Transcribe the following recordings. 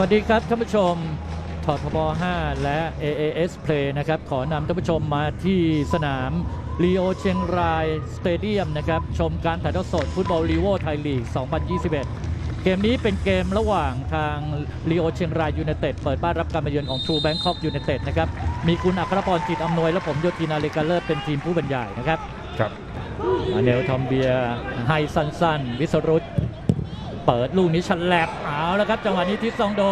วัสดีครับท่านผู้ชมททบ 5 และ AAS Play นะครับ ขอนำท่านผู้ชมมาที่สนามลีโอเชียงรายสเตเดียมนะครับ ชมการถ่ายทอดสดฟุตบอลลีโวไทยลีก 2021 เกมนี้เป็นเกมระหว่างทางลีโอเชียงรายยูไนเต็ดเปิดบ้านรับการมาเยือนของ True Bangkok United นะครับ มีคุณอัครพรจิตอำนวย และผมโยธินาเลกาเลิศเป็นทีมผู้บรรยายนะครับ ครับมาเนลทอมเบียร์ให้สั้นๆวิสรุต เปิดลูกนี้ฉลับเอาแล้วครับจังหวะนี้ทิศซองโด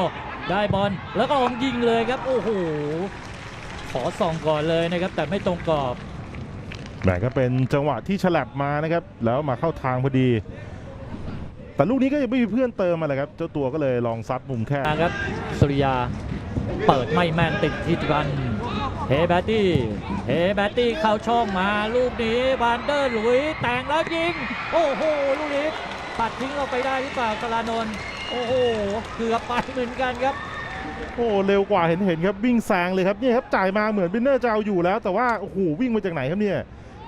ได้บอลแล้วก็อองยิงเลยครับ โอ้โหขอส่องก่อนเลยนะครับ แต่ไม่ตรงกรอบแหมก็เป็นจังหวะที่ฉลับมานะครับ แล้วมาเข้าทางพอดี แต่ลูกนี้ก็ยังไม่มีเพื่อนเติมมาเลยครับ เจ้าตัวก็เลยลองซัดมุมแคบนะครับสุริยาเปิดไม่แม่นติดที่กันเฮแบตตี้เฮแบตตี้เข้าช่องมาลูกนี้วานเดอร์หลุยแต่งแล้วยิง โอ้โหลูกนี้ ปัดทิ้งเราไปได้หรือเปล่าสลานนท์โอ้โหเกือบไปเหมือนกันครับ โอ้เร็วกว่าเห็นเห็นครับวิ่งแซงเลยครับเนี่ยครับจ่ายมาเหมือนบินเนอร์จะเอาอยู่แล้ว แต่ว่าโอ้โหวิ่งมาจากไหนครับเนี่ย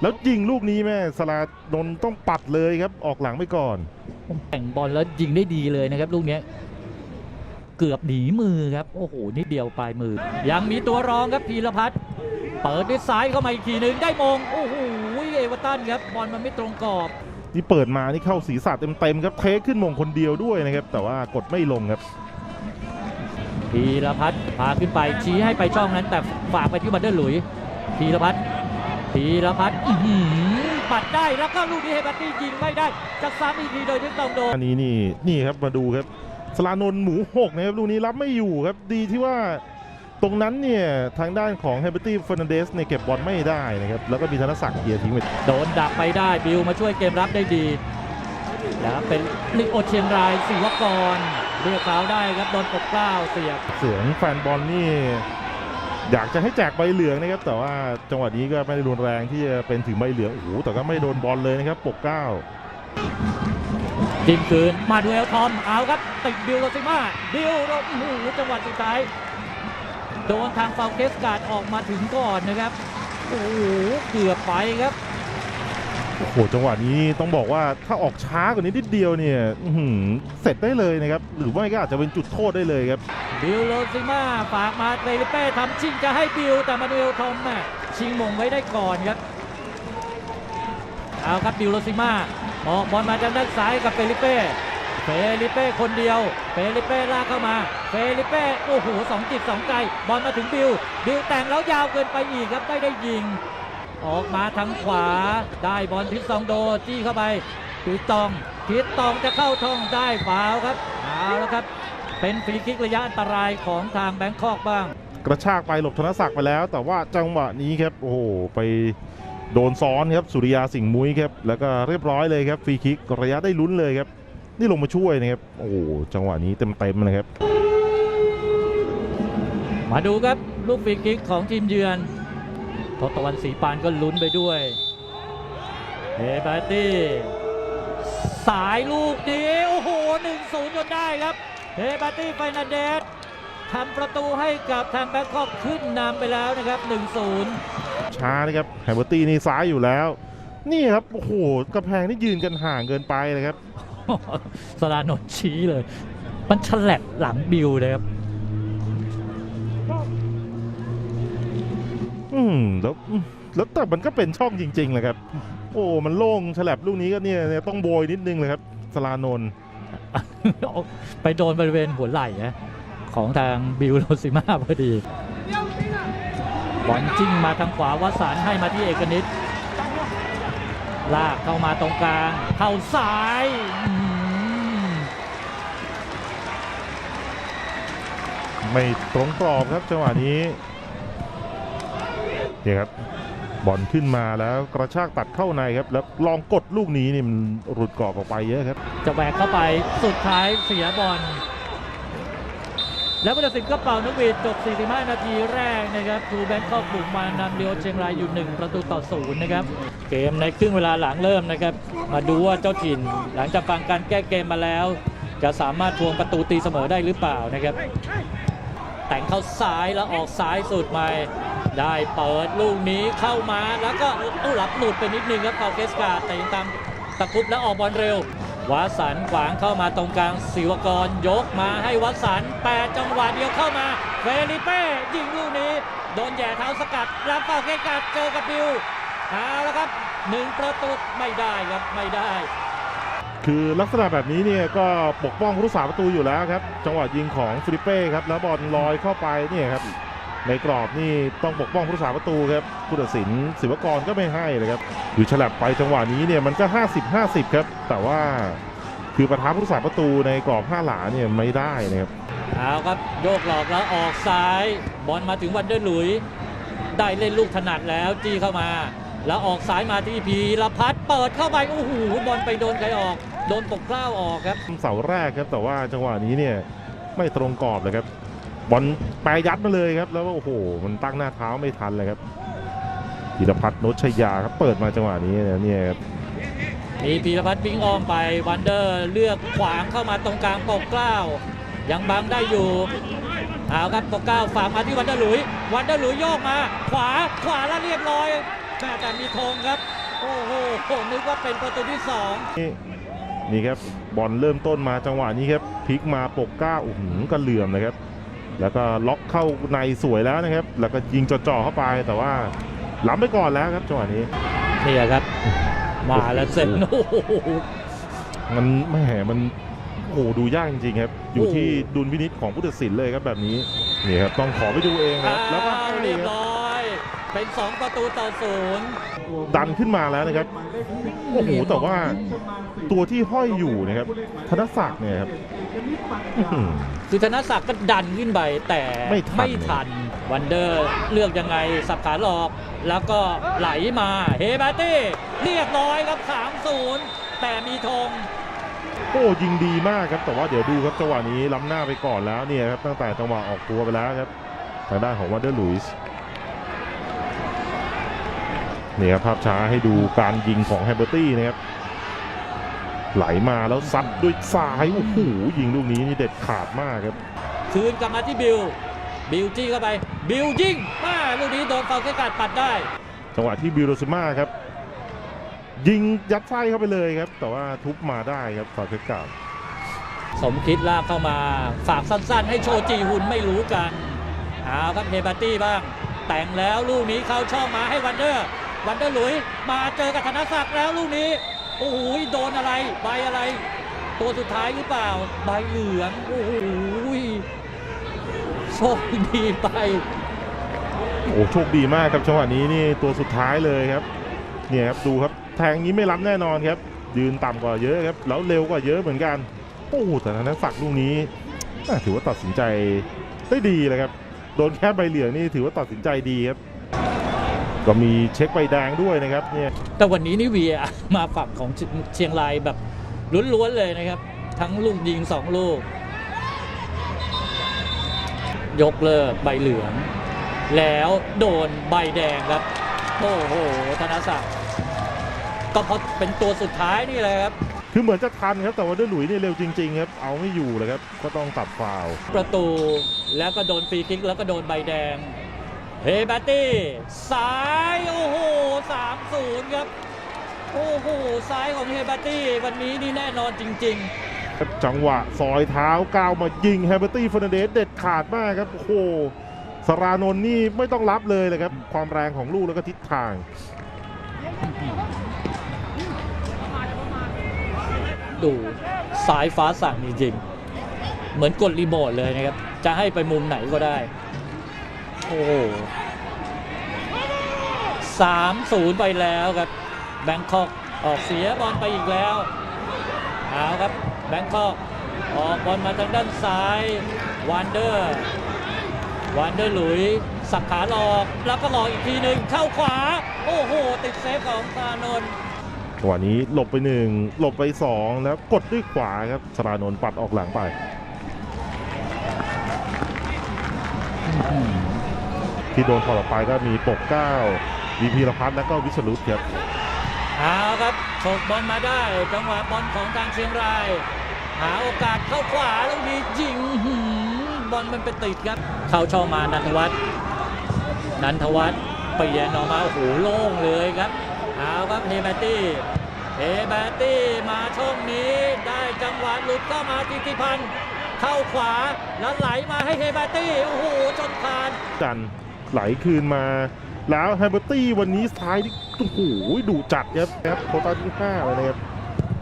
แล้วยิงลูกนี้แม่สลาดนต้องปัดเลยครับออกหลังไปก่อนแต่งบอลแล้วยิงได้ดีเลยนะครับลูกเนี้ยเกือบหนีมือครับโอ้โหนิดเดียวปลายมือ ยังมีตัวรองครับพีรพัฒน์เปิดด้วยซ้ายเข้ามาอีกทีหนึ่งได้มงโอ้โหเอเวอร์ตันครับบอลมันไม่ตรงกรอบ นี่เปิดมานี่เข้าศีรษะเต็มๆครับเทขึ้นมงคนเดียวด้วยนะครับ แต่ว่ากดไม่ลงครับพีรพัฒน์พาขึ้นไปชี้ให้ไปช่องนั้น แต่ฝากไปที่บันเดอร์หลุยพีรพัฒน์พีรพัฒน์อื้อหือปัดได้แล้วก็ลูกนี้เฮบัตตี้ยิงไม่ได้จะซ้ำอีกทีโดยที่ต้องโดนอันนี้นี่นี่ครับมาดูครับสลานนท์หมูหกนะครับลูกนี้รับไม่อยู่ครับดีที่ว่า ตรงนั้นเนี่ย ทางด้านของเฮเบอร์ตี้เฟอร์นันเดสเนี่ยเก็บบอลไม่ได้นะครับ แล้วก็มีธนศักดิ์เกียร์ทิ้งไปโดนดักไปได้บิวมาช่วยเกมรับได้ดีแล้วเป็นลิโอเชียงรายศิวกรเรียกฟาวล์ได้ครับโดนปกเกล้าเสียบเสียงแฟนบอลนี่อยากจะให้แจกใบเหลืองนะครับ แต่ว่าจังหวะนี้ก็ไม่ได้รุนแรงที่จะเป็นถึงใบเหลืองโอ้โหแต่ก็ไม่โดนบอลเลยนะครับปกเกล้าทีมคืนมาดูเอลทอมเอาครับติดบิวโรซิมาบิวโรโอ้โหจังหวะสุดท้าย โดนทางฟาวเคสการ์ดออกมาถึงก่อนนะครับ โอ้โหเกือบไปครับ โอ้โหจังหวะนี้ต้องบอกว่าถ้าออกช้ากว่านี้นิดเดียวเนี่ยอื้อหือเสร็จได้เลยนะครับ หรือไม่ก็อาจจะเป็นจุดโทษได้เลยครับ บิลโรซิมาฝากมาเตลิเป้ทำชิงจะให้บิลแต่มาดูเอลทอมน่ะชิงมงไว้ได้ก่อนครับ เอาครับบิลโรซิมาออกบอลมาจากด้านซ้ายกับเฟลิเป้ เฟลิเป้คนเดียว เฟลิเป้ลากเข้ามา เฟลิเป้โอ้โหสองจิตสองใจบอลมาถึงบิลบิลแต่งแล้วยาวเกินไปอีกครับไม่ได้ยิง ออกมาทางขวาได้บอลทิศซองโดจี้เข้าไปทิศตองทิศตองจะเข้าท่องได้ฟาวล์ครับเอาแล้วครับ เป็นฟรีคิกระยะอันตรายของทางแบงคอกบ้าง กระชากไปหลบธนศักดิ์ไปแล้ว แต่ว่าจังหวะนี้ครับโอ้โหไปโดนซ้อนครับสุริยาสิงห์มุ้ยครับแล้วก็เรียบร้อยเลยครับฟรีคิกระยะได้ลุ้นเลยครับ นี่ลงมาช่วยนะครับ โอ้โหจังหวะนี้เต็มๆนะครับ มาดูครับลูกฟรีคิกของทีมเยือนทศตวรรณศรีปานก็ลุ้นไปด้วยเฮบาตี้สายลูกนี้ โอ้โห1-0จนได้ครับเฮบาตี้ไฟนันเดสทำประตูให้กับทางแบงคอกขึ้นนำไปแล้วนะครับ1-0 ช้านะครับแฮมเบอร์ตี้นี่ซ้ายอยู่แล้ว นี่ครับ โอ้โหกระแพงนี่ยืนกันห่างเกินไปเลยครับ สลานนท์ชี้เลย มันฉลับหลังบิวเลยครับ อืมแล้วอืมแล้วแต่มันก็เป็นช่องจริงๆเลยครับ โอ้ มันโล่งฉลับลูกนี้ก็เนี่ยเนี่ยต้องโบยนิดนึงเลยครับ สลานนท์ไปโดนบริเวณหัวไหล่นะของทางบิวโรซิมาพอดี บอลจิ้งมาทางขวาวสานให้มาที่เอกนิต ลากเข้ามาตรงกลาง เข้าซ้ายอื้อหือไม่ตรงกรอบครับจังหวะนี้เนี่ยครับบอลขึ้นมาแล้วกระชากตัดเข้าในครับ แล้วลองกดลูกนี้นี่มันหลุดกรอบออกไปเยอะครับ จะแหวกเข้าไปสุดท้ายเสียบอล แล้วผู้ตัดสินก็เป่านกหวีดจบ 45 นาทีแรกนะครับทูแบงคอกบุกมานำเรียวเชียงรายอยู่ 1 ประตูต่อศูนย์นะครับ เกมในครึ่งเวลาหลังเริ่มนะครับ มาดูว่าเจ้าถิ่น หลังจากฟังการแก้เกมมาแล้ว จะสามารถทวงประตูตีเสมอได้หรือเปล่านะครับ แต่งเข้าซ้ายแล้วออกซ้ายสุดมาได้เปิดลูกนี้เข้ามาแล้วก็อู้หลับหลุดไปนิดนึงครับเปาเกสกาแต่ยังตามตะคุบแล้วออกบอลเร็ว วัดสันขวางเข้ามาตรงกลางศิวกรยกมาให้วัดสันแปดจังหวะเดียวเข้ามาเฟลิเป้ยิงลูกนี้ โดนแย่เท้าสกัดรับเป้าเกกัดเจอกับบิวเอาละครับหนึ่งประตูไม่ได้ครับไม่ได้ คือลักษณะแบบนี้เนี่ยก็ปกป้องผู้รักษาประตูอยู่แล้วครับ จังหวะยิงของฟิลิเป้ครับแล้วบอลลอยเข้าไปเนี่ยครับ ในกรอบนี่ต้องปกป้องผู้รักษาประตูครับผู้ตัดสินศิวกรก็ไม่ให้เลยครับคือฉลับไปจังหวะนี้เนี่ยมันก็ 50 50 ครับ แต่ว่าคือประทับผู้รักษาประตูในกรอบห้าหลาเนี่ยไม่ได้นะครับเอาครับโยกหลอกแล้วออกซ้าย บอลมาถึงวันเดอร์หลุย ได้เล่นลูกถนัดแล้วจี้เข้ามา แล้วออกซ้ายมาที่พีรพัฒน์เปิดเข้าไปโอ้โหบอลไปโดนใครออก โดนปกเกล้าออกครับเสาแรกครับแต่ว่าจังหวะนี้เนี่ยไม่ตรงกรอบเลยครับ บอลแปรยัดมาเลยครับ แล้วโอ้โห มันตั้งหน้าเท้าไม่ทันเลยครับธีรพัฒน์โนชยาครับเปิดมาจังหวะนี้เนี่ยเนี่ยครับมีพีรพัฒน์วิ่งอ้อมไปวันเดอร์เลือกขวางเข้ามาตรงกลางปกเกล้ายังบังได้อยู่เอาครับปกเกล้าฝากมาที่วันเดอร์หลุย วันเดอร์หลุยโยกมา ขวาขวาแล้วเรียบร้อยแม่แต่มีธงครับโอ้โหผมนึกว่าเป็นประตูที่สองนี่นี่ครับบอลเริ่มต้นมาจังหวะนี้ครับพลิกมาปกก้าโอ้โหกระเหลื่อมนะครับ แล้วก็ล็อกเข้าในสวยแล้วนะครับ แล้วก็ยิงจ่อๆเข้าไปแต่ว่าล้ำไปก่อนแล้วครับจังหวะนี้นี่ครับ มาแล้วเสร็จโอ้โหมันแหมมันโอ้โหดูยากจริงๆครับ อยู่โอ้ที่ดุลพินิษของผู้ตัดสินเลยครับแบบนี้นี่ครับต้องขอไปดูเองครับแล้วก็ เป็น 2 ประตูต่อศูนย์ดันขึ้นมาแล้วนะครับ โอ้โห แต่ว่าตัวที่ห้อยอยู่นะครับ ธนศักดิ์เนี่ยครับอื้อหือคือธนศักดิ์ก็ดันขึ้นไปแต่ไม่ทันไม่ทันวันเดอร์เลือกยังไงสับขาหลอก แล้วก็ไหลมาเฮบาตี้เรียบร้อยครับ3-0 แต่มีธงโอ้ยิงดีมากครับแต่ว่าเดี๋ยวดูครับจังหวะนี้ล้ำหน้าไปก่อนแล้วเนี่ยครับตั้งแต่จังหวะออกตัวไปแล้วครับทางด้านของวันเดอร์ลุยส์ นี่ครับภาพช้าให้ดูการยิงของแฮเบอร์ตี้นะครับไหลมาแล้วซัดด้วยซ้ายโอ้โหยิงลูกนี้นี่เด็ดขาดมากครับ คืนกลับมาที่บิลบิลจี้เข้าไปบิลยิงมาลูกนี้โดนเฟาเกกัดปัดได้ จังหวะที่บิโรซิมาครับ ยิงยัดไส้เข้าไปเลยครับ แต่ว่าทุบมาได้ครับฝาเพชรกาบสมคิดลากเข้ามาฝากสั้นๆ ให้โชจีฮุนไม่รู้กันเอาครับเฮบาตี้บ้างแต่งแล้วลูกนี้เข้าช่องมาให้วันเดอร์ วันเดอร์หลุยมาเจอกับธนศักดิ์แล้วลูกนี้โอ้โหโดนอะไรใบอะไร ตัวสุดท้ายหรือเปล่า ใบเหลืองโอ้โหโชคดีไปโอ้โชคดีมากครับจังหวะนี้นี่ตัวสุดท้ายเลยครับเนี่ยครับดูครับแทงนี้ไม่รับแน่นอนครับ ยืนต่ำกว่าเยอะครับแล้วเร็วกว่าเยอะเหมือนกันโอ้โหแต่ทางนั้นฝักลูกนี้ถือว่าตัดสินใจได้ดีเลยครับโดนแค่ใบเหลืองนี่ถือว่าตัดสินใจดีครับ ก็มีเช็คใบแดงด้วยนะครับเนี่ยแต่วันนี้นี่เวียมาฝั่งของเชียงรายแบบล้วนๆเลยนะครับ ทั้งลูกยิงสองลูก ยกเลิกใบเหลือง แล้วโดนใบแดงครับ โอ้โหธนศักดิ์ก็เพราะเป็นตัวสุดท้ายนี่แหละครับคือเหมือนจะทันครับแต่ว่าด้วยหลุยนี่เร็วจริง ๆ ครับ เอาไม่อยู่เลยครับ ก็ต้องตัดฟาวล์ประตูแล้วก็โดนฟรีคิกแล้วก็โดนใบแดง เฮบัตตี้ซ้ายโอ้โหสามศูนย์ครับ โอ้โหซ้ายของเฮบัตตี้วันนี้นี่แน่นอนจริงๆครับจังหวะซอยเท้าก้าวมายิงแฮเบอร์ตี้เฟอร์นันเดสเด็ดขาดมากครับโอ้โหสรานนท์นี่ไม่ต้องรับเลยเลยครับ ความแรงของลูกแล้วก็ทิศทางดูสายฟ้าสั่งจริงๆเหมือนกดรีโมทเลยนะครับ จะให้ไปมุมไหนก็ได้ โอ้โหสามศูนย์ไปแล้วครับแบงคอกออกเสียบอลไปอีกแล้วเอาครับแบงคอกออกบอลมาทางด้านซ้ายวันเดอร์วันเดอร์หลุยสับขาหลอกแล้วก็หลอกอีกทีหนึ่งเข้าขวา โอ้โห ติดเซฟของซานนท์จังหวะนี้หลบไปหนึ่งหลบไปสองแล้วกดด้วยขวาครับสรานนท์ปัดออกหลังไป ที่โดนถอดออกไปก็มีปกเก้าวีพีรพัฒน์และก็วิชรุตครับเอาครับฉกบอลมาได้ จังหวะบอลของทางเชียงราย หาโอกาสเข้าขวาแล้วมียิงหืมบอลมันไปติดครับ เข้าช่องมานันทวัฒน์นันทวัฒน์เปลี่ยนออกมาโอ้โหโล่งเลยครับเอาครับเฮมาตี้เอแบตตี้มาช่องนี้ได้จังหวะหลุดเข้ามาทิติพันธ์เข้าขวาแล้วไหลมาให้เฮแบตตี้โอ้โหจนคานจัน ไหลคืนมา แล้วไฮเบอร์ตี้วันนี้ซ้ายนี่โอ้โหดุจัดครับครับโควต้าที่ห้าเลยนะครับ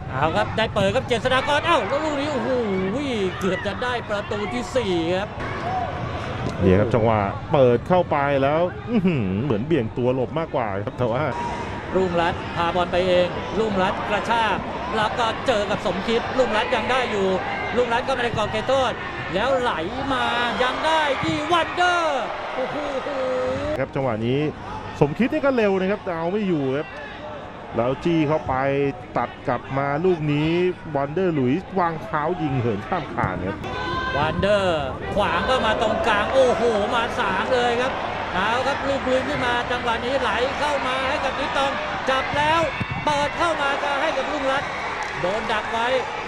เอาครับได้เปิดครับเจษฎากรเอ้าแล้วลูกนี้โอ้โหเกือบจะได้ประตูที่ 4 ครับนี่ครับจังหวะเปิดเข้าไปแล้วอื้อหือเหมือนเบี่ยงตัวหลบมากกว่าครับแต่ว่ารุ่งรัตน์พาบอลไปเองรุ่งรัตน์กระชากแล้วก็เจอกับสมคิดรุ่งรัตน์ยังได้อยู่รุ่งรัตน์ก็ไม่ได้ก่อเกมโทษ แล้วไหลมายังได้ที่วันเดอร์โอ้โหครับจังหวะนี้สมคิดนี่ก็เร็วนะครับแต่เอาไม่อยู่ครับแล้วจี้เข้าไปตัดกลับมาลูกนี้วันเดอร์หลุยส์วางเท้ายิงเหินข้ามคานครับวันเดอร์ขวางก็มาตรงกลางโอ้โหมาสามเลยครับเอาครับลูกปืนขึ้นมาจังหวะนี้ไหลเข้ามาให้กับทิตองจับแล้วเปิดเข้ามาจะให้กับรุ่งรัตน์โดนดักไว้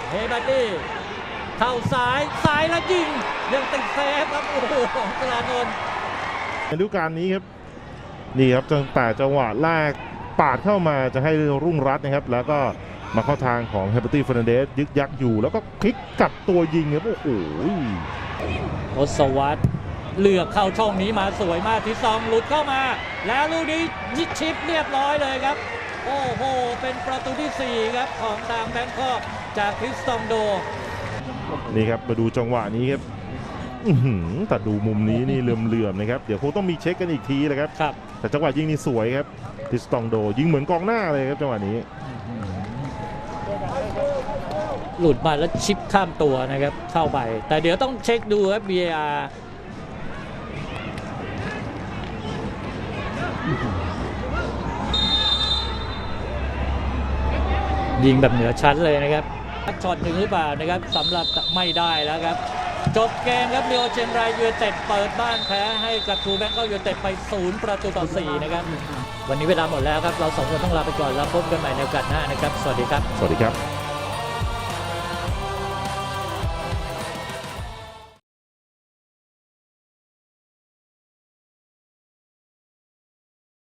เฮบัตตี้ เข้าซ้ายซ้ายแล้วยิง ยังติดเซฟครับ โอ้โหของตลาดนนท์ในฤดูกาลนี้ครับนี่ครับตั้งแต่จังหวะแรกปาดเข้ามาจะให้รุ่งรัตน์นะครับ แล้วก็มาเข้าทางของเฮเบอร์ตี้เฟรนเดสยึกยักอยู่ แล้วก็คลิกกลับตัวยิงครับโอ้โหทศวรรษเลือกเข้าช่องนี้มาสวยมากที่ซองหลุดเข้ามา แล้วลูกนี้ยิดชิปเรียบร้อยเลยครับ โอ้โห เป็นประตูที่ 4 ครับ ของทางแบงคอกจากคริสตองโด นี่ครับมาดูจังหวะนี้ครับอื้อหือแต่ดูมุมนี้นี่เหลื่อมๆนะครับเดี๋ยวคงต้องมีเช็คกันอีกทีแหละครับครับ แต่จังหวะยิงนี่สวยครับทิสตองโดยิงเหมือนกองหน้าเลยครับจังหวะนี้ หลุดมาแล้วชิปข้ามตัวนะครับ เข้าไป แต่เดี๋ยวต้องเช็คดูครับ VAR ยิงแบบเหนือชั้นเลยนะครับ ช็อตหนึ่งหรือเปล่านะครับสำหรับไม่ได้แล้วครับ จบเกมครับเรียวเชียงรายยูเนเต็ดเปิดบ้านแพ้ให้กับทูแบงก์ก็ยูเนเต็ดไปศูนย์ประตูต่อ 4 นะครับ วันนี้เวลาหมดแล้วครับ เราสองคนต้องลาไปก่อนแล้วพบกันใหม่ในโอกาสหน้านะครับ สวัสดีครับ สวัสดีครับ